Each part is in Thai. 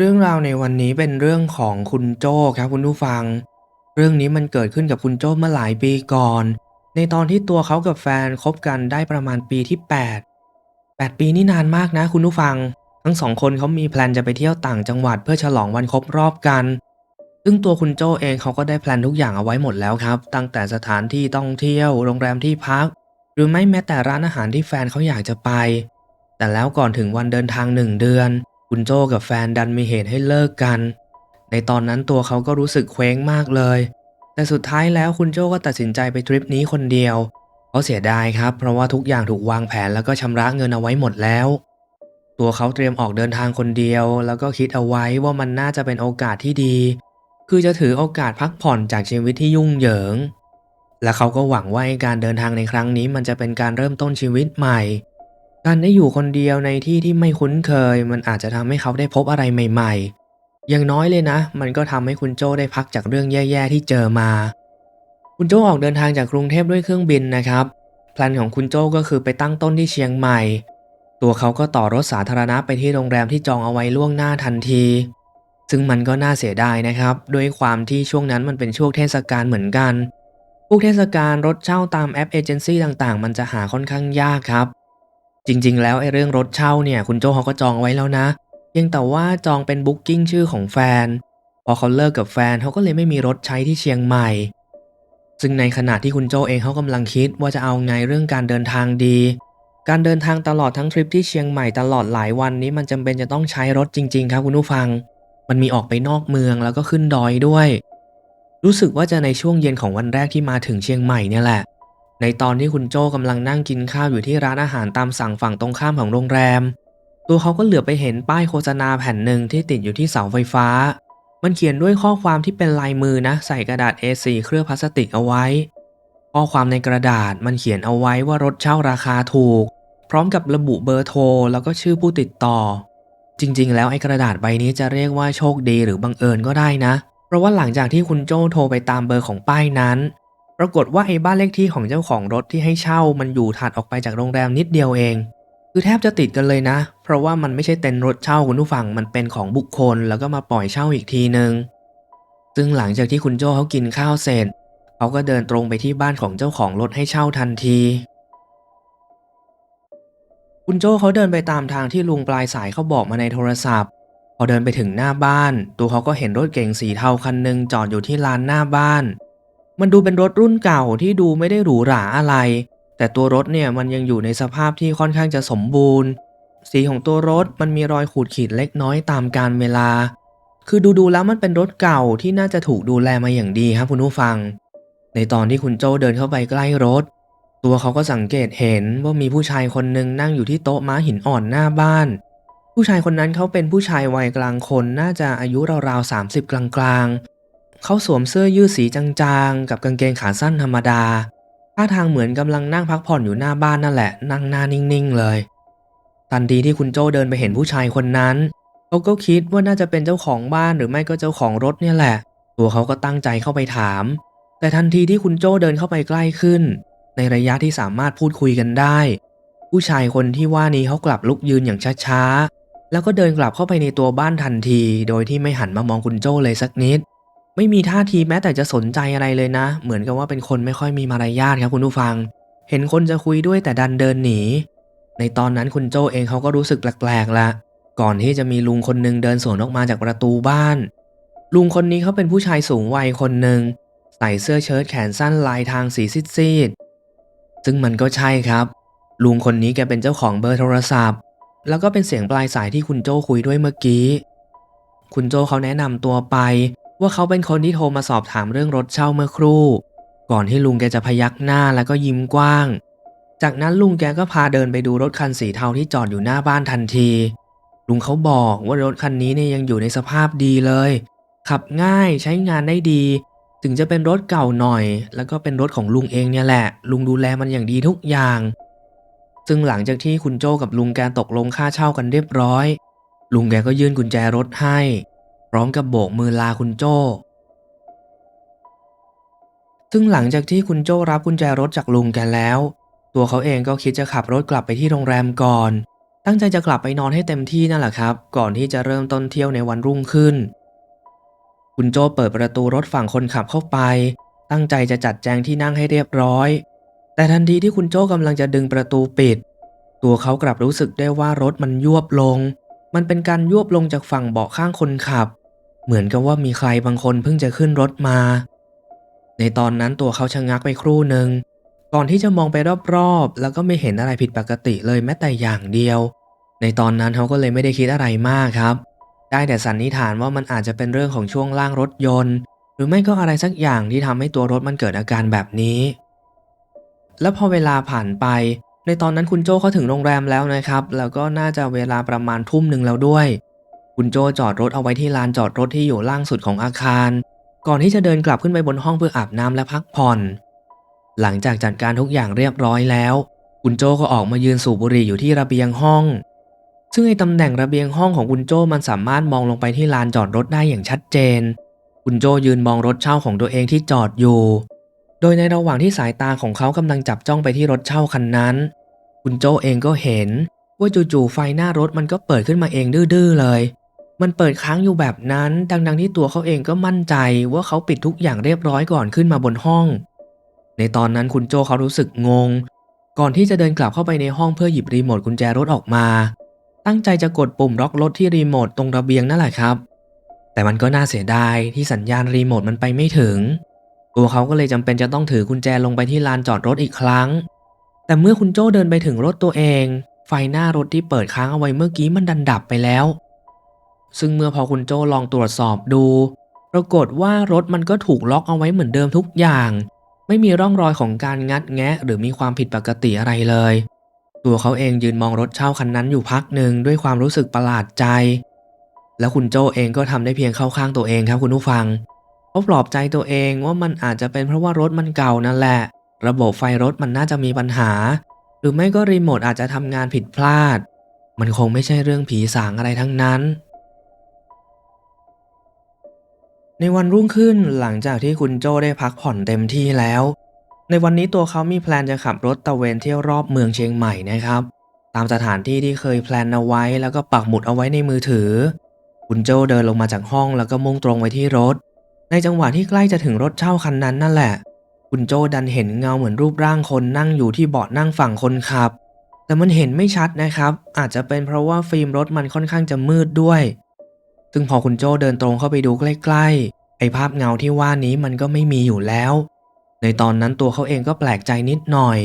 เรื่องราวในวันนี้เป็นเรื่องของคุณโจ้ครับคุณผู้ฟัง เรื่องนี้มันเกิดขึ้นกับคุณโจ้เมื่อหลายปีก่อน ในตอนที่ตัวเขากับแฟนคบกันได้ประมาณปีที่ 8 8 ปีนี่นานมากนะคุณผู้ฟัง ทั้งสองคนเขามีแพลนจะไปเที่ยวต่างจังหวัดเพื่อฉลองวันครบรอบกัน ซึ่งตัวคุณโจ้เองเขาก็ได้แพลนทุกอย่างเอาไว้หมดแล้วครับ ตั้งแต่สถานที่ท่องเที่ยว โรงแรมที่พัก หรือไม่แม้แต่ร้านอาหารที่แฟนเขาอยากจะไป แต่แล้วก่อนถึงวันเดินทางหนึ่งเดือน คุณโจกับแฟนดันมีเหตุให้เลิกกัน ในตอนนั้นตัวเขาก็รู้สึกเคว้งมากเลย แต่สุดท้ายแล้วคุณโจก็ตัดสินใจไปทริปนี้คนเดียวเขาเสียดายครับ เพราะว่าทุกอย่างถูกวางแผนแล้วก็ชำระเงินเอาไว้หมดแล้ว ตัวเขาเตรียมออกเดินทางคนเดียว แล้วก็คิดเอาไว้ว่ามันน่าจะเป็นโอกาสที่ดี คือจะถือโอกาสพักผ่อนจากชีวิตที่ยุ่งเหยิง และเขาก็หวังว่าการเดินทางในครั้งนี้มันจะเป็นการเริ่มต้นชีวิตใหม่ การได้อยู่คนเดียวในที่ที่ไม่คุ้นเคย มันอาจจะทำให้เขาได้พบอะไรใหม่ ๆ อย่างน้อยเลยนะ มันก็ทำให้คุณโจ้ได้พักจากเรื่องแย่ๆที่เจอมา คุณโจ้ออกเดินทางจากกรุงเทพด้วยเครื่องบินนะครับแพลนของคุณโจ้ก็คือไปตั้งต้นที่เชียงใหม่ ตัวเขาก็ต่อรถสาธารณะไปที่โรงแรมที่จองเอาไว้ล่วงหน้าทันที ซึ่งมันก็น่าเสียดายนะครับ ด้วยความที่ช่วงนั้นมันเป็นช่วงเทศกาลเหมือนกันพวกเทศกาลรถเช่าตามแอปเอเจนซี่ต่างๆ มันจะหาค่อนข้างยากครับ จริง ๆ แล้วไอ้เรื่องรถเช่าเนี่ยคุณโจเขาก็จองไว้แล้วนะเพียงแต่ว่าจองเป็นบุ๊กกิ้งชื่อของแฟน พอเขาเลิกกับแฟนเขาก็เลยไม่มีรถใช้ที่เชียงใหม่ ซึ่งในขณะที่คุณโจเองเขากำลังคิดว่าจะเอาไงเรื่องการเดินทางดี การเดินทางตลอดทั้งทริปที่เชียงใหม่ตลอดหลายวันนี้มันจำเป็นจะต้องใช้รถจริง ๆ ครับคุณผู้ฟัง มันมีออกไปนอกเมืองแล้วก็ขึ้นดอยด้วย รู้สึกว่าจะในช่วงเย็นของวันแรกที่มาถึงเชียงใหม่เนี่ยแหละ ในตอนที่คุณโจ้กำลังนั่งกินข้าวอยู่ที่ร้านอาหารตามสั่งฝั่งตรงข้ามของโรงแรม ตัวเขาก็เหลือบไปเห็นป้ายโฆษณาแผ่นหนึ่งที่ติดอยู่ที่เสาไฟฟ้า มันเขียนด้วยข้อความที่เป็นลายมือนะ ใส่กระดาษ A4 เคลือบพลาสติกเอาไว้ ข้อความในกระดาษมันเขียนเอาไว้ว่ารถเช่าราคาถูก พร้อมกับระบุเบอร์โทรแล้วก็ชื่อผู้ติดต่อ จริง ๆ แล้วไอ้กระดาษใบนี้จะเรียกว่าโชคดีหรือบังเอิญก็ได้นะ เพราะว่าหลังจากที่คุณโจ้โทรไปตามเบอร์ของป้ายนั้น ปรากฏว่าไอ้บ้านเลขที่ของเจ้าของรถที่ให้เช่ามันอยู่ถัดออกไปจากโรงแรมนิดเดียวเอง คือแทบจะติดกันเลยนะ เพราะว่ามันไม่ใช่เต็นท์รถเช่าคุณผู้ฟังมันเป็นของบุคคล แล้วก็มาปล่อยเช่าอีกทีนึง ซึ่งหลังจากที่คุณโจ้เขากินข้าวเสร็จเขาก็เดินตรงไปที่บ้านของเจ้าของรถให้เช่าทันทีคุณโจ้เขาเดินไปตามทางที่ลุงปลายสายเขาบอกมาในโทรศัพท์ พอเดินไปถึงหน้าบ้าน ตัวเขาก็เห็นรถเก๋งสีเทาคันหนึ่งจอดอยู่ที่ลานหน้าบ้าน มันดูเป็นรถรุ่นเก่าที่ดูไม่ได้หรูหราอะไร แต่ตัวรถเนี่ยมันยังอยู่ในสภาพที่ค่อนข้างจะสมบูรณ์ สีของตัวรถมันมีรอยขูดขีดเล็กน้อยตามกาลเวลา คือดูๆแล้วมันเป็นรถเก่าที่น่าจะถูกดูแลมาอย่างดีครับคุณผู้ฟัง ในตอนที่คุณโจเดินเข้าไปใกล้รถ ตัวเขาก็สังเกตเห็นว่ามีผู้ชายคนหนึ่งนั่งอยู่ที่โต๊ะม้าหินอ่อนหน้าบ้าน ผู้ชายคนนั้นเขาเป็นผู้ชายวัยกลางคนน่าจะอายุราวๆ30 กลางๆ เขาสวมเสื้อยืดสีจางๆ กับกางเกงขาสั้นธรรมดา ท่าทางเหมือนกำลังนั่งพักผ่อนอยู่หน้าบ้านนั่นแหละ นั่งหน้านิ่งๆ เลย ทันทีที่คุณโจเดินไปเห็นผู้ชายคนนั้น เขาก็คิดว่าน่าจะเป็นเจ้าของบ้านหรือไม่ก็เจ้าของรถเนี่ยแหละ ตัวเขาก็ตั้งใจเข้าไปถาม แต่ทันทีที่คุณโจเดินเข้าไปใกล้ขึ้น ในระยะที่สามารถพูดคุยกันได้ ผู้ชายคนที่ว่านี้เขากลับลุกยืนอย่างช้าๆ แล้วก็เดินกลับเข้าไปในตัวบ้านทันที โดยที่ไม่หันมามองคุณโจเลยสักนิด ไม่มีท่าทีแม้แต่จะสนใจอะไรเลยนะ เหมือนกับว่าเป็นคนไม่ค่อยมีมารยาทครับคุณผู้ฟัง เห็นคนจะคุยด้วยแต่ดันเดินหนี ในตอนนั้นคุณโจเองเขาก็รู้สึกแปลกๆละก่อนที่จะมีลุงคนหนึ่งเดินสวนออกมาจากประตูบ้าน ลุงคนนี้เขาเป็นผู้ชายสูงวัยคนหนึ่งใส่เสื้อเชิ้ตแขนสั้นลายทางสีซีดๆซึ่งมันก็ใช่ครับ ลุงคนนี้แกเป็นเจ้าของเบอร์โทรศัพท์ แล้วก็เป็นเสียงปลายสายที่คุณโจคุยด้วยเมื่อกี้ คุณโจเขาแนะนำตัวไป ว่าเขาเป็นคนที่โทรมาสอบถามเรื่องรถเช่าเมื่อครู่ ก่อนที่ลุงแกจะพยักหน้าแล้วก็ยิ้มกว้าง จากนั้นลุงแกก็พาเดินไปดูรถคันสีเทาที่จอดอยู่หน้าบ้านทันที ลุงเขาบอกว่ารถคันนี้เนี่ยยังอยู่ในสภาพดีเลย ขับง่ายใช้งานได้ดี ถึงจะเป็นรถเก่าหน่อย แล้วก็เป็นรถของลุงเองเนี่ยแหละ ลุงดูแลมันอย่างดีทุกอย่าง ซึ่งหลังจากที่คุณโจ้กับลุงแกตกลงค่าเช่ากันเรียบร้อย ลุงแกก็ยื่นกุญแจรถให้ พร้อมกับโบกมือลาคุณโจ้ ซึ่งหลังจากที่คุณโจ้รับกุญแจรถจากลุงแกแล้ว ตัวเขาเองก็คิดจะขับรถกลับไปที่โรงแรมก่อน ตั้งใจจะกลับไปนอนให้เต็มที่นั่นแหละครับ ก่อนที่จะเริ่มต้นเที่ยวในวันรุ่งขึ้น คุณโจเปิดประตูรถฝั่งคนขับเข้าไป ตั้งใจจะจัดแจงที่นั่งให้เรียบร้อย แต่ทันทีที่คุณโจกำลังจะดึงประตูปิด ตัวเขากลับรู้สึกได้ว่ารถมันยวบลง มันเป็นการยวบลงจากฝั่งเบาะข้างคนขับ เหมือนกับว่ามีใครบางคนเพิ่งจะขึ้นรถมา ในตอนนั้นตัวเขาชะงักไปครู่หนึ่ง ก่อนที่จะมองไปรอบๆ แล้วก็ไม่เห็นอะไรผิดปกติเลยแม้แต่อย่างเดียว ในตอนนั้นเขาก็เลยไม่ได้คิดอะไรมากครับ ได้แต่สันนิษฐานว่ามันอาจจะเป็นเรื่องของช่วงล่างรถยนต์ หรือไม่ก็อะไรสักอย่างที่ทำให้ตัวรถมันเกิดอาการแบบนี้ แล้วพอเวลาผ่านไป ในตอนนั้นคุณโจ้เขาถึงโรงแรมแล้วนะครับ แล้วก็น่าจะเวลาประมาณทุ่มหนึ่งแล้วด้วย คุณโจจอดรถเอาไว้ที่ลานจอดรถที่อยู่ล่างสุดของอาคาร ก่อนที่จะเดินกลับขึ้นไปบนห้องเพื่ออาบน้ำและพักผ่อน หลังจากจัดการทุกอย่างเรียบร้อยแล้ว คุณโจก็ออกมายืนสูบบุหรี่อยู่ที่ระเบียงห้อง ซึ่งไอ้ตำแหน่งระเบียงห้องของคุณโจมันสามารถมองลงไปที่ลานจอดรถได้อย่างชัดเจน คุณโจยืนมองรถเช่าของตัวเองที่จอดอยู่ โดยในระหว่างที่สายตาของเขากำลังจับจ้องไปที่รถเช่าคันนั้น คุณโจเองก็เห็นว่าจู่ๆไฟหน้ารถมันก็เปิดขึ้นมาเองดื้อๆเลย มันเปิดค้างอยู่แบบนั้นดังๆที่ตัวเขาเองก็มั่นใจว่าเขาปิดทุกอย่างเรียบร้อยก่อนขึ้นมาบนห้อง ในตอนนั้นคุณโจเขารู้สึกงง ก่อนที่จะเดินกลับเข้าไปในห้องเพื่อหยิบรีโมทกุญแจรถออกมา ตั้งใจจะกดปุ่มล็อกรถที่รีโมทตรงระเบียงนั่นแหละครับ แต่มันก็น่าเสียดายที่สัญญาณรีโมทมันไปไม่ถึง ตัวเขาก็เลยจำเป็นจะต้องถือกุญแจลงไปที่ลานจอดรถอีกครั้ง แต่เมื่อคุณโจเดินไปถึงรถตัวเอง ไฟหน้ารถที่เปิดค้างเอาไว้เมื่อกี้มันดันดับไปแล้ว ซึ่งเมื่อพอคุณโจ้ลองตรวจสอบดู ปรากฏว่ารถมันก็ถูกล็อกเอาไว้เหมือนเดิมทุกอย่าง ไม่มีร่องรอยของการงัดแงะ หรือมีความผิดปกติอะไรเลย ตัวเขาเองยืนมองรถเช่าคันนั้นอยู่พักหนึ่งด้วยความรู้สึกประหลาดใจ แล้วคุณโจ้เองก็ทำได้เพียงเข้าข้างตัวเองครับคุณผู้ฟังเขาปลอบใจตัวเองว่ามันอาจจะเป็นเพราะว่ารถมันเก่านั่นแหละ ระบบไฟรถมันน่าจะมีปัญหา หรือไม่ก็รีโมทอาจจะทำงานผิดพลาด มันคงไม่ใช่เรื่องผีสางอะไรทั้งนั้น ในวันรุ่งขึ้นหลังจากที่คุณโจ้ได้พักผ่อนเต็มที่แล้ว ในวันนี้ตัวเขามีแพลนจะขับรถตะเวนเที่ยวรอบเมืองเชียงใหม่นะครับ ตามสถานที่ที่เคยแพลนเอาไว้แล้วก็ปักหมุดเอาไว้ในมือถือ คุณโจ้เดินลงมาจากห้องแล้วก็มุ่งตรงไปที่รถ ในจังหวะที่ใกล้จะถึงรถเช่าคันนั้นนั่นแหละ คุณโจ้ดันเห็นเงาเหมือนรูปร่างคนนั่งอยู่ที่เบาะนั่งฝั่งคนขับ แต่มันเห็นไม่ชัดนะครับ อาจจะเป็นเพราะว่าฟิล์มรถมันค่อนข้างจะมืดด้วย ซึ่งพอคุณโจ้เดินตรงเข้าไปดูใกล้ๆ ไอ้ภาพเงาที่ว่านี้มันก็ไม่มีอยู่แล้ว ในตอนนั้นตัวเขาเองก็แปลกใจนิดหน่อย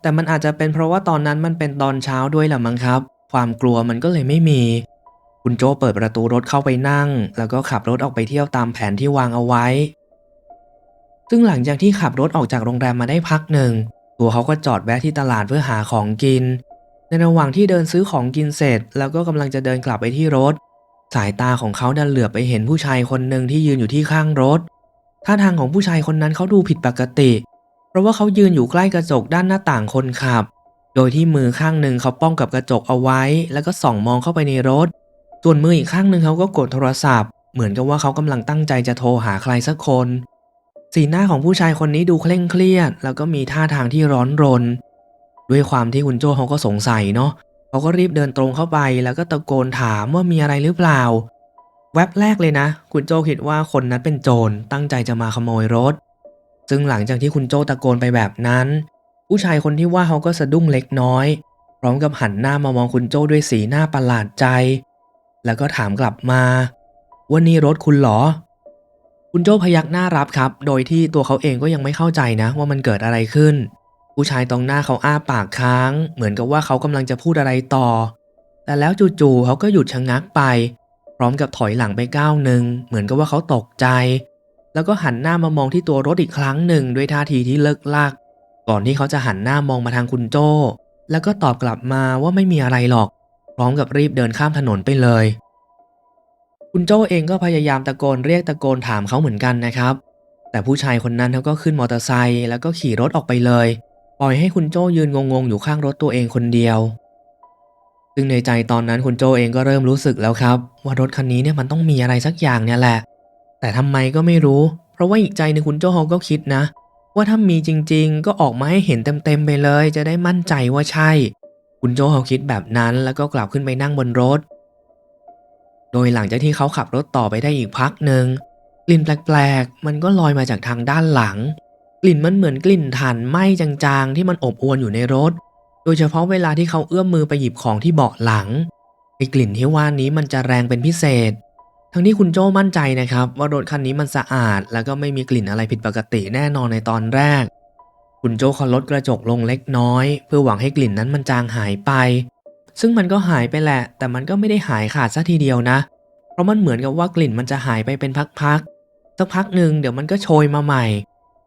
แต่มันอาจจะเป็นเพราะว่าตอนนั้นมันเป็นตอนเช้าด้วยแหละมั้งครับ ความกลัวมันก็เลยไม่มี คุณโจเปิดประตูรถเข้าไปนั่ง แล้วก็ขับรถออกไปเที่ยวตามแผนที่วางเอาไว้ ซึ่งหลังจากที่ขับรถออกจากโรงแรมมาได้พักหนึ่ง ตัวเขาก็จอดแวะที่ตลาดเพื่อหาของกิน ในระหว่างที่เดินซื้อของกินเสร็จ แล้วก็กำลังจะเดินกลับไปที่รถ สายตาของเขาดันเหลือบไปเห็นผู้ชายคนหนึ่งที่ยืนอยู่ที่ข้างรถ ท่าทางของผู้ชายคนนั้นเขาดูผิดปกติ เพราะว่าเขายืนอยู่ใกล้กระจกด้านหน้าต่างคนขับ โดยที่มือข้างหนึ่งเขาป้องกับกระจกเอาไว้ แล้วก็ส่องมองเข้าไปในรถ ส่วนมืออีกข้างหนึ่งเขาก็กดโทรศัพท์ เหมือนกับว่าเขากำลังตั้งใจจะโทรหาใครสักคน สีหน้าของผู้ชายคนนี้ดูเคร่งเครียด แล้วก็มีท่าทางที่ร้อนรน ด้วยความที่คุณโจเขาก็สงสัยเนาะ เขาก็รีบเดินตรงเข้าไปแล้วก็ตะโกนถามว่ามีอะไรหรือเปล่า แว็บแรกเลยนะ คุณโจคิดว่าคนนั้นเป็นโจรตั้งใจจะมาขโมยรถ ซึ่งหลังจากที่คุณโจตะโกนไปแบบนั้น ผู้ชายคนที่ว่าเขาก็สะดุ้งเล็กน้อย พร้อมกับหันหน้ามามองคุณโจด้วยสีหน้าประหลาดใจ แล้วก็ถามกลับมาว่านี่รถคุณหรอ คุณโจพยักหน้ารับครับ โดยที่ตัวเขาเองก็ยังไม่เข้าใจนะ ว่ามันเกิดอะไรขึ้น ผู้ชายตรงหน้าเขาอ้าปากค้าง เหมือนกับว่าเขากำลังจะพูดอะไรต่อ แต่แล้วจู่ๆเขาก็หยุดชะงักไป พร้อมกับถอยหลังไปก้าวหนึ่งเหมือนกับว่าเขาตกใจ แล้วก็หันหน้ามามองที่ตัวรถอีกครั้งหนึ่งด้วยท่าทีที่เลิกลากก่อนที่เขาจะหันหน้ามองมาทางคุณโจแล้วก็ตอบกลับมาว่าไม่มีอะไรหรอก พร้อมกับรีบเดินข้ามถนนไปเลย คุณโจเองก็พยายามตะโกนเรียกตะโกนถามเขาเหมือนกันนะครับ แต่ผู้ชายคนนั้นเขาก็ขึ้นมอเตอร์ไซค์แล้วก็ขี่รถออกไปเลย ปล่อยให้คุณโจยืนงงๆ อยู่ข้างรถตัวเองคนเดียว ซึ่งในใจตอนนั้นคุณโจเองก็เริ่มรู้สึกแล้วครับ ว่ารถคันนี้เนี่ยมันต้องมีอะไรสักอย่างเนี่ยแหละ แต่ทำไมก็ไม่รู้ เพราะว่าอีกใจหนึงคุณโจเขาก็คิดนะ ว่าถ้ามีจริง ๆ ก็ออกมาให้เห็นเต็มๆไปเลย จะได้มั่นใจว่าใช่ คุณโจเขาคิดแบบนั้นแล้วก็กลับขึ้นไปนั่งบนรถ โดยหลังจากที่เขาขับรถต่อไปได้อีกพักหนึ่งกลิ่นแปลกๆ มันก็ลอยมาจากทางด้านหลัง กลิ่นมันเหมือนกลิ่นถ่านไหม้จางๆ ที่มันอบอวนอยู่ในรถ โดยเฉพาะเวลาที่เขาเอื้อมมือไปหยิบของที่เบาะหลังไอ้กลิ่นที่ว่านี้มันจะแรงเป็นพิเศษ ทั้งที่คุณโจ้มั่นใจนะครับ ว่ารถคันนี้มันสะอาด แล้วก็ไม่มีกลิ่นอะไรผิดปกติแน่นอนในตอนแรก คุณโจ้เขาลดกระจกลงเล็กน้อย เพื่อหวังให้กลิ่นนั้นมันจางหายไป ซึ่งมันก็หายไปแหละ แต่มันก็ไม่ได้หายขาดซะทีเดียวนะ เพราะมันเหมือนกับว่ากลิ่นมันจะหายไปเป็นพักๆสักพักหนึ่งเดี๋ยวมันก็โชยมาใหม่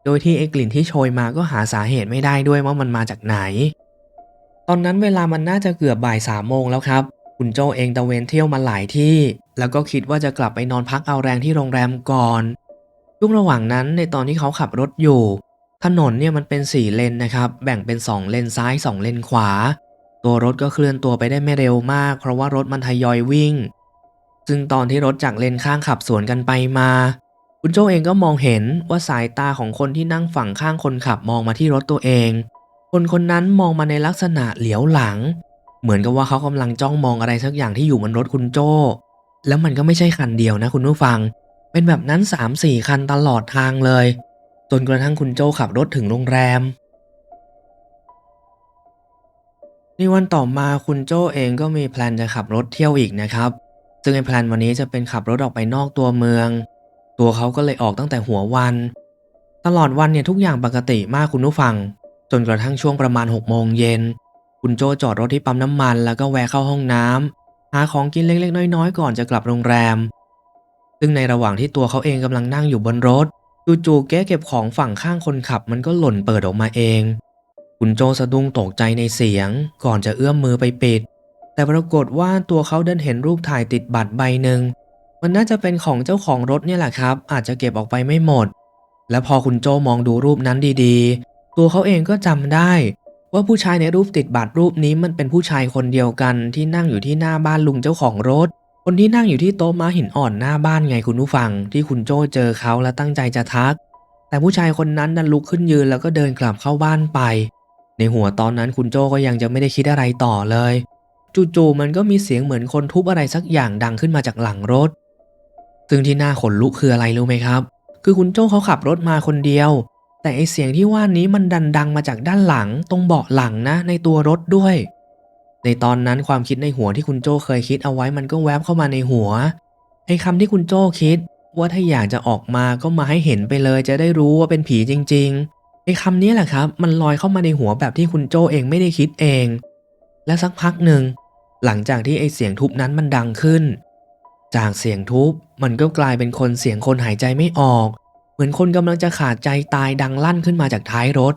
โดยที่ไอ้กลิ่นที่โชยมาก็หาสาเหตุไม่ได้ด้วยว่ามันมาจากไหน ตอนนั้นเวลามันน่าจะเกือบบ่ายสามโมงแล้วครับ คุณโจเองตะเวนเที่ยวมาหลายที่ แล้วก็คิดว่าจะกลับไปนอนพักเอาแรงที่โรงแรมก่อนช่วงระหว่างนั้นในตอนที่เขาขับรถอยู่ ถนนเนี่ยมันเป็นสี่เลนนะครับ แบ่งเป็นสองเลนซ้ายสองเลนขวา ตัวรถก็เคลื่อนตัวไปได้ไม่เร็วมาก เพราะว่ารถมันทยอยวิ่ง ซึ่งตอนที่รถจากเลนข้างขับสวนกันไปมา คุณโจเองก็มองเห็นว่าสายตาของคนที่นั่งฝั่งข้างคนขับมองมาที่รถตัวเอง คนคนนั้นมองมาในลักษณะเหลียวหลัง เหมือนกับว่าเขากำลังจ้องมองอะไรสักอย่างที่อยู่บนรถคุณโจแล้วมันก็ไม่ใช่คันเดียวนะคุณผู้ฟัง เป็นแบบนั้น 3-4 คันตลอดทางเลย จนกระทั่งคุณโจขับรถถึงโรงแรม ในวันต่อมาคุณโจเองก็มีแพลนจะขับรถเที่ยวอีกนะครับ ซึ่งในแพลนวันนี้จะเป็นขับรถออกไปนอกตัวเมือง ตัวเขาก็เลยออกตั้งแต่หัววัน ตลอดวันเนี่ยทุกอย่างปกติมากคุณผู้ฟัง จนกระทั่งช่วงประมาณ6โมงเย็น คุณโจจอดรถที่ปั๊มน้ำมัน แล้วก็แวะเข้าห้องน้ำหาของกินเล็กๆ น้อยๆ ก่อนจะกลับโรงแรม ซึ่งในระหว่างที่ตัวเขาเองกำลังนั่งอยู่บนรถจู่ๆแก้เก็บของฝั่งข้างคนขับมันก็หล่นเปิดออกมาเอง คุณโจสะดุ้งตกใจในเสียง ก่อนจะเอื้อมมือไปปิด แต่ปรากฏว่าตัวเขาเดินเห็นรูปถ่ายติดบัตรใบหนึ่ง มันน่าจะเป็นของเจ้าของรถเนี่ยแหละครับ อาจจะเก็บออกไปไม่หมด และพอคุณโจมองดูรูปนั้นดีๆ ตัวเขาเองก็จำได้ ว่าผู้ชายในรูปติดบัตรรูปนี้มันเป็นผู้ชายคนเดียวกันที่นั่งอยู่ที่หน้าบ้านลุงเจ้าของรถ คนที่นั่งอยู่ที่โต๊ะม้าหินอ่อนหน้าบ้านไงคุณผู้ฟัง ที่คุณโจเจอเขาและตั้งใจจะทัก แต่ผู้ชายคนนั้นดันลุกขึ้นยืนแล้วก็เดินกลับเข้าบ้านไป ในหัวตอนนั้นคุณโจก็ยังจะไม่ได้คิดอะไรต่อเลยจู่ๆมันก็มีเสียงเหมือนคนทุบอะไรสักอย่างดังขึ้นมาจากหลังรถ ซึ่งที่น่าขนลุกคืออะไรรู้ไหมครับ คือคุณโจ้เขาขับรถมาคนเดียว แต่ไอเสียงที่ว่านี้มันดันดังมาจากด้านหลัง ตรงเบาะหลังนะ ในตัวรถด้วย ในตอนนั้นความคิดในหัวที่คุณโจ้เคยคิดเอาไว้มันก็แวบเข้ามาในหัวไอคำที่คุณโจ้คิด ว่าถ้าอยากจะออกมาก็มาให้เห็นไปเลย จะได้รู้ว่าเป็นผีจริง ๆไอคำนี้แหละครับ มันลอยเข้ามาในหัวแบบที่คุณโจ้เองไม่ได้คิดเอง และสักพักหนึ่งหลังจากที่ไอเสียงทุบนั้นมันดังขึ้น จากเสียงทุบมันก็กลายเป็นคนเสียงคนหายใจไม่ออก เหมือนคนกำลังจะขาดใจตายดังลั่นขึ้นมาจากท้ายรถ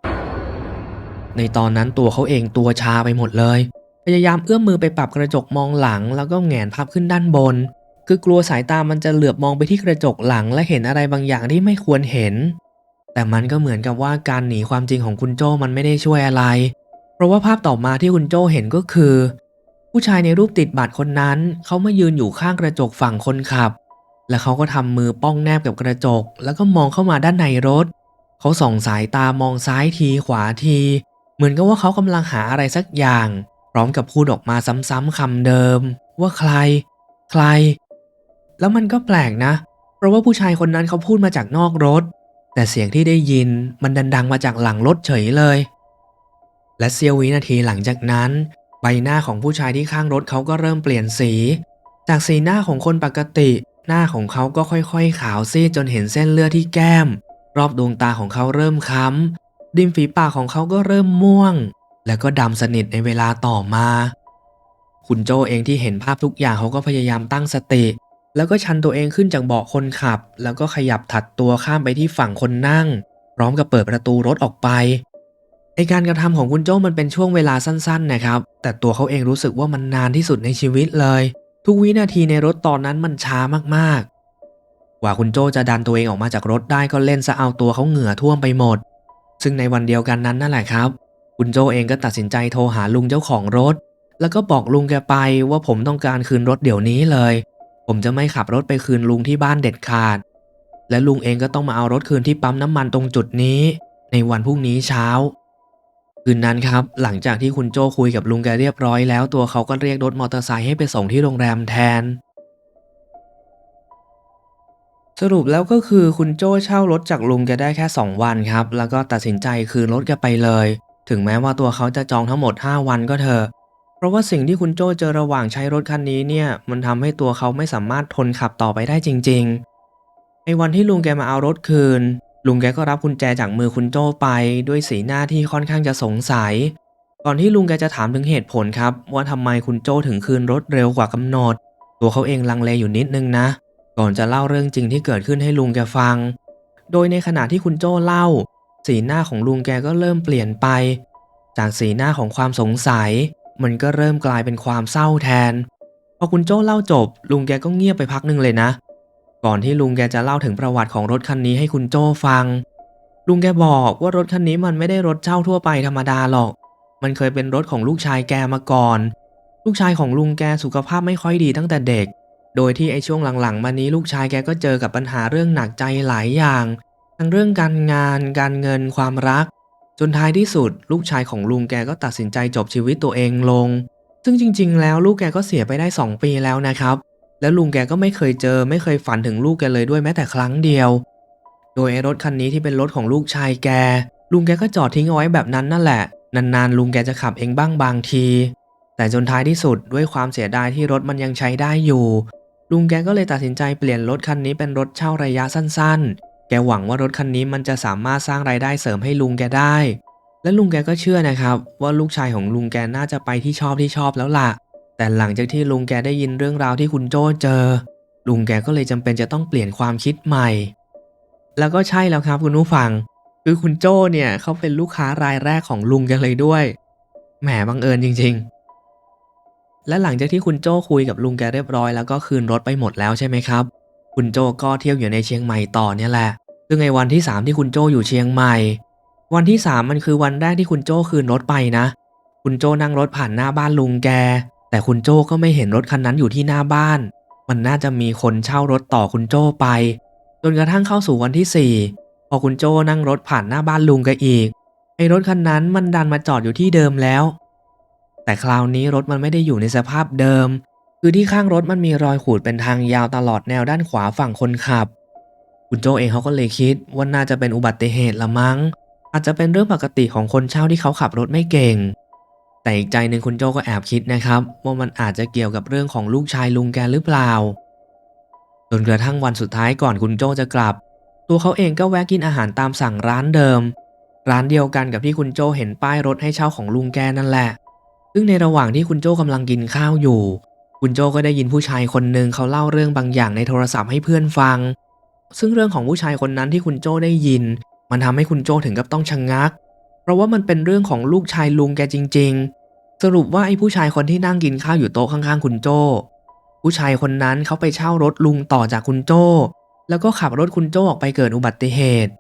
ในตอนนั้นตัวเขาเองตัวชาไปหมดเลย พยายามเอื้อมมือไปปรับกระจกมองหลัง แล้วก็แหงนพับขึ้นด้านบน คือกลัวสายตามันจะเหลือบมองไปที่กระจกหลังและเห็นอะไรบางอย่างที่ไม่ควรเห็น แต่มันก็เหมือนกับว่าการหนีความจริงของคุณโจ้มันไม่ได้ช่วยอะไร เพราะว่าภาพต่อมาที่คุณโจ้เห็นก็คือ ผู้ชายในรูปติดบัตรคนนั้น เขามายืนอยู่ข้างกระจกฝั่งคนขับ และเขาก็ทำมือป้องแนบกับกระจก แล้วก็มองเข้ามาด้านในรถ เขาส่องสายตามองซ้ายทีขวาที เหมือนกับว่าเขากำลังหาอะไรสักอย่าง พร้อมกับพูดออกมาซ้ำๆคำเดิม ว่าใคร ใคร แล้วมันก็แปลกนะ เพราะว่าผู้ชายคนนั้นเขาพูดมาจากนอกรถ แต่เสียงที่ได้ยินมันดังๆมาจากหลังรถเฉยเลยและเสี้ยววินาทีหลังจากนั้น ใบหน้าของผู้ชายที่ข้างรถเขาก็เริ่มเปลี่ยนสี จากสีหน้าของคนปกติ หน้าของเขาก็ค่อยๆ ขาวซีดจนเห็นเส้นเลือดที่แก้ม รอบดวงตาของเขาเริ่มค้ำริมฝีปากของเขาก็เริ่มม่วง แล้วก็ดำสนิทในเวลาต่อมา คุณโจเองที่เห็นภาพทุกอย่างเขาก็พยายามตั้งสติ แล้วก็ชันตัวเองขึ้นจากเบาะคนขับ แล้วก็ขยับถัดตัวข้ามไปที่ฝั่งคนนั่ง พร้อมกับเปิดประตูรถออกไป ไอการกระทำของคุณโจ้มันเป็นช่วงเวลาสั้นๆนะครับ แต่ตัวเขาเองรู้สึกว่ามันนานที่สุดในชีวิตเลย ทุกวินาทีในรถตอนนั้นมันช้ามากๆ กว่าคุณโจ้จะดันตัวเองออกมาจากรถได้ก็เล่นซะเอาตัวเขาเหงื่อท่วมไปหมด ซึ่งในวันเดียวกันนั้นนั่นแหละครับ คุณโจ้เองก็ตัดสินใจโทรหาลุงเจ้าของรถ แล้วก็บอกลุงแกไปว่าผมต้องการคืนรถเดี๋ยวนี้เลย ผมจะไม่ขับรถไปคืนลุงที่บ้านเด็ดขาด และลุงเองก็ต้องมาเอารถคืนที่ปั๊มน้ำมันตรงจุดนี้ ในวันพรุ่งนี้เช้า คืนนั้นครับ หลังจากที่คุณโจ้คุยกับลุงแกเรียบร้อยแล้วตัวเขาก็เรียกรถมอเตอร์ไซค์ให้ไปส่งที่โรงแรมแทน สรุปแล้วก็คือคุณโจ้เช่ารถจากลุงแกได้แค่ 2 วันครับ แล้วก็ตัดสินใจคืนรถแกไปเลย ถึงแม้ว่าตัวเขาจะจองทั้งหมด 5 วันก็เถอะเพราะว่าสิ่งที่คุณโจ้เจอระหว่างใช้รถคันนี้เนี่ยมันทำให้ตัวเขาไม่สามารถทนขับต่อไปได้จริงๆในวันที่ลุงแกมาเอารถคืน ลุงแกก็รับกุญแจจากมือคุณโจ้ไปด้วยสีหน้าที่ค่อนข้างจะสงสัย ก่อนที่ลุงแกจะถามถึงเหตุผลครับ ว่าทำไมคุณโจ้ถึงคืนรถเร็วกว่ากำหนด ตัวเขาเองลังเลอยู่นิดนึงนะ ก่อนจะเล่าเรื่องจริงที่เกิดขึ้นให้ลุงแกฟัง โดยในขณะที่คุณโจ้เล่า สีหน้าของลุงแกก็เริ่มเปลี่ยนไป จากสีหน้าของความสงสัย มันก็เริ่มกลายเป็นความเศร้าแทน พอคุณโจ้เล่าจบ ลุงแกก็เงียบไปพักหนึ่งเลยนะ ก่อนที่ลุงแกจะเล่าถึงประวัติของรถคันนี้ให้คุณโจ้ฟัง ลุงแกบอกว่ารถคันนี้มันไม่ได้รถเช่าทั่วไปธรรมดาหรอก มันเคยเป็นรถของลูกชายแกมาก่อน ลูกชายของลุงแกสุขภาพไม่ค่อยดีตั้งแต่เด็ก โดยที่ไอช่วงหลังๆ มานี้ลูกชายแกก็เจอกับปัญหาเรื่องหนักใจหลายอย่าง ทั้งเรื่องการงาน การเงิน ความรัก จนท้ายที่สุด ลูกชายของลุงแกก็ตัดสินใจจบชีวิตตัวเองลง ซึ่งจริง ๆ แล้วลูกแกก็เสียไปได้ 2 ปีแล้วนะครับ แล้วลุงแกก็ไม่เคยเจอ ไม่เคยฝันถึงลูกแกเลยด้วยแม้แต่ครั้งเดียว โดยไอ้รถคันนี้ที่เป็นรถของลูกชายแก ลุงแกก็จอดทิ้งเอาไว้แบบนั้นนั่นแหละ นานๆลุงแกจะขับเองบ้างบางที แต่จนท้ายที่สุดด้วยความเสียดายที่รถมันยังใช้ได้อยู่ ลุงแกก็เลยตัดสินใจเปลี่ยนรถคันนี้เป็นรถเช่าระยะสั้นๆ แกหวังว่ารถคันนี้มันจะสามารถสร้างรายได้เสริมให้ลุงแกได้ และลุงแกก็เชื่อนะครับ ว่าลูกชายของลุงแกน่าจะไปที่ชอบที่ชอบแล้วล่ะ แต่หลังจากที่ลุงแกได้ยินเรื่องราวที่คุณโจ้เจอ ลุงแกก็เลยจำเป็นจะต้องเปลี่ยนความคิดใหม่ แล้วก็ใช่แล้วครับคุณผู้ฟัง คือคุณโจ้เนี่ยเขาเป็นลูกค้ารายแรกของลุงแกันเลยด้วย แหมบังเอิญจริง ๆ และหลังจากที่คุณโจ้คุยกับลุงแกเรียบร้อย แล้วก็คืนรถไปหมดแล้วใช่ไหมครับ คุณโจ้ก็เที่ยวอยู่ในเชียงใหม่ต่อเนี่ยแหละ ซึ่งในวันที่ 3 ที่คุณโจ้อยู่เชียงใหม่ วันที่ 3 มันคือวันแรกที่คุณโจ้คืนรถไปนะ คุณโจ้นั่งรถผ่านหน้าบ้านลุงแก แต่คุณโจ้ก็ไม่เห็นรถคันนั้นอยู่ที่หน้าบ้าน มันน่าจะมีคนเช่ารถต่อคุณโจ้ไป จนกระทั่งเข้าสู่วันที่ 4 พอคุณโจ้นั่งรถผ่านหน้าบ้านลุงแกอีก ไอ้รถคันนั้นมันดันมาจอดอยู่ที่เดิมแล้ว แต่คราวนี้รถมันไม่ได้อยู่ในสภาพเดิม คือที่ข้างรถมันมีรอยขูดเป็นทางยาวตลอดแนวด้านขวาฝั่งคนขับ คุณโจเองเขาก็เลยคิดว่าน่าจะเป็นอุบัติเหตุละมั้ง อาจจะเป็นเรื่องปกติของคนเช่าที่เขาขับรถไม่เก่ง แต่อีกใจหนึ่งคุณโจก็แอบคิดนะครับ ว่ามันอาจจะเกี่ยวกับเรื่องของลูกชายลุงแกหรือเปล่า จนกระทั่งวันสุดท้ายก่อนคุณโจจะกลับ ตัวเขาเองก็แวะกินอาหารตามสั่งร้านเดิม ร้านเดียวกันกับที่คุณโจเห็นป้ายรถให้เช่าของลุงแกนั่นแหละ ซึ่งในระหว่างที่คุณโจ้กำลังกินข้าวอยู่ คุณโจก็ได้ยินผู้ชายคนหนึ่งเขาเล่าเรื่องบางอย่างในโทรศัพท์ให้เพื่อนฟัง ซึ่งเรื่องของผู้ชายคนนั้นที่คุณโจได้ยิน มันทำให้คุณโจถึงกับต้องชะงงัก เพราะว่ามันเป็นเรื่องของลูกชายลุงแกจริง ๆ สรุปว่าไอ้ผู้ชายคนที่นั่งกินข้าวอยู่โต๊ะข้างๆ คุณโจ้ผู้ชายคนนั้นเขาไปเช่ารถลุงต่อจากคุณโจ้แล้วก็ขับรถคุณโจ้ออกไปเกิดอุบัติเหตุ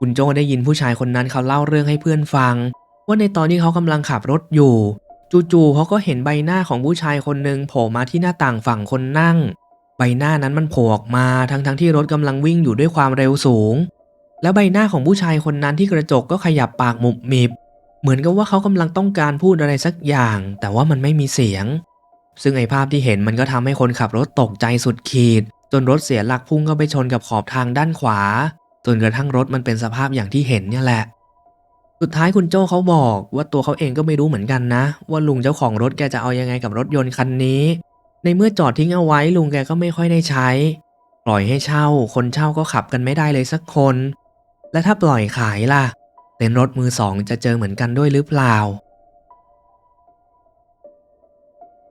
คุณโจ้ได้ยินผู้ชายคนนั้นเขาเล่าเรื่องให้เพื่อนฟัง ว่าในตอนที่เขากำลังขับรถอยู่ จู่ๆเขาก็เห็นใบหน้าของผู้ชายคนหนึ่งโผล่มาที่หน้าต่างฝั่งคนนั่ง ใบหน้านั้นมันโผล่ออกมาทั้งๆที่รถกำลังวิ่งอยู่ด้วยความเร็วสูง แล้วใบหน้าของผู้ชายคนนั้นที่กระจกก็ขยับปากหมุบมิบ เหมือนกับว่าเขากำลังต้องการพูดอะไรสักอย่าง แต่ว่ามันไม่มีเสียง ซึ่งไอ้ภาพที่เห็นมันก็ทำให้คนขับรถตกใจสุดขีด จนรถเสียหลักพุ่งเข้าไปชนกับขอบทางด้านขวา จนกระทั่งรถมันเป็นสภาพอย่างที่เห็นเนี่ยแหละ สุดท้ายคุณโจ้เขาบอกว่าตัวเขาเองก็ไม่รู้เหมือนกันนะ ว่าลุงเจ้าของรถแกจะเอายังไงกับรถยนต์คันนี้ ในเมื่อจอดทิ้งเอาไว้ลุงแกก็ไม่ค่อยได้ใช้ ปล่อยให้เช่า คนเช่าก็ขับกันไม่ได้เลยสักคน และถ้าปล่อยขายล่ะ เต็นท์รถมือสองจะเจอเหมือนกันด้วยหรือเปล่า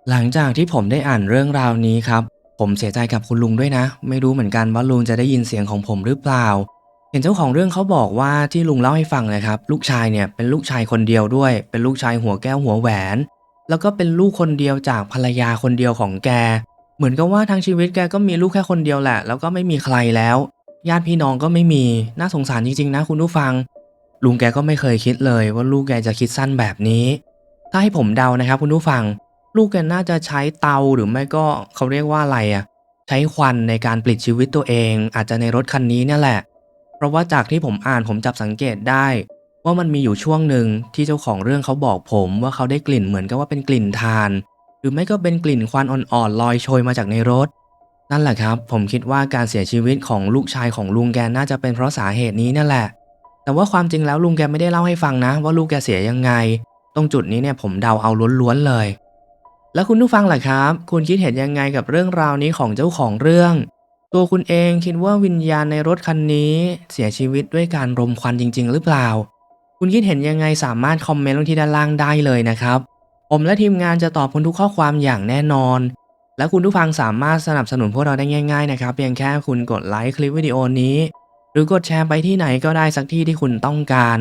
หลังจากที่ผมได้อ่านเรื่องราวนี้ครับ ผมเสียใจกับคุณลุงด้วยนะ ไม่รู้เหมือนกันว่าลุงจะได้ยินเสียงของผมหรือเปล่า เห็นเจ้าของเรื่องเขาบอกว่าที่ลุงเล่าให้ฟังเลยครับ ลูกชายเนี่ยเป็นลูกชายคนเดียวด้วย เป็นลูกชายหัวแก้วหัวแหวน แล้วก็เป็นลูกคนเดียวจากภรรยาคนเดียวของแก เหมือนกับว่าทั้งชีวิตแกก็มีลูกแค่คนเดียวแหละ แล้วก็ไม่มีใครแล้ว ญาติพี่น้องก็ไม่มี น่าสงสารจริงๆนะคุณผู้ฟัง ลุงแกก็ไม่เคยคิดเลยว่าลูกแกจะคิดสั้นแบบนี้ ถ้าให้ผมเดานะครับคุณผู้ฟัง ลูกแกน่าจะใช้เตาหรือไม่ก็เขาเรียกว่าอะไรอะใช้ควันในการปลิดชีวิตตัวเอง อาจจะในรถคันนี้เนี่ยแหละ เพราะว่าจากที่ผมอ่านผมจับสังเกตได้ ว่ามันมีอยู่ช่วงหนึ่งที่เจ้าของเรื่องเขาบอกผมว่าเขาได้กลิ่นเหมือนกับว่าเป็นกลิ่นทาน หรือไม่ก็เป็นกลิ่นควันอ่อนๆลอยโชยมาจากในรถ นั่นแหละครับ ผมคิดว่าการเสียชีวิตของลูกชายของลุงแกน่าจะเป็นเพราะสาเหตุนี้นั่นแหละ แต่ว่าความจริงแล้วลุงแกไม่ได้เล่าให้ฟังนะ ว่าลูกแกเสียยังไง ตรงจุดนี้เนี่ยผมเดาเอาล้วนๆเลย แล้วคุณผู้ฟังล่ะครับ คุณคิดเห็นยังไงกับเรื่องราวนี้ของเจ้าของเรื่อง ตัวคุณเองคิดว่าวิญญาณในรถคันนี้ เสียชีวิตด้วยการรมควันจริง ๆ หรือเปล่า คุณคิดเห็นยังไงสามารถคอมเมนต์ลงที่ด้านล่างได้เลยนะครับ ผมและทีมงานจะตอบคุณทุกข้อความอย่างแน่นอนและคุณผู้ฟังสามารถสนับสนุนพวกเราได้ง่าย ๆ นะครับ เพียงแค่คุณกดไลค์คลิปวิดีโอนี้ หรือกดแชร์ไปที่ไหนก็ได้สักที่ที่คุณต้องการ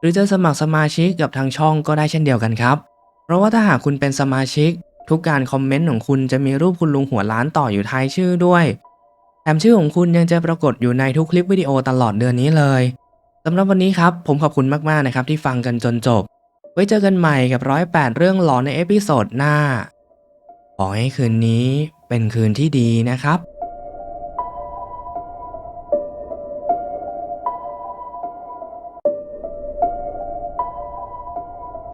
หรือจะสมัครสมาชิกกับทางช่องก็ได้เช่นเดียวกันครับ เพราะว่าถ้าหากคุณเป็นสมาชิก ทุกการคอมเมนต์ของคุณจะมีรูปคุณลุงหัวล้านต่ออยู่ท้ายชื่อด้วยแถมชื่อของคุณยังจะปรากฏอยู่ในทุกคลิปวิดีโอตลอดเดือนนี้เลยสำหรับวันนี้ครับผมขอบคุณมากๆนะครับที่ฟังกันจนจบ ไว้เจอกันใหม่กับร้อยแปดเรื่องหลอนในเอพิโซดหน้าขอให้คืนนี้เป็นคืนที่ดีนะครับ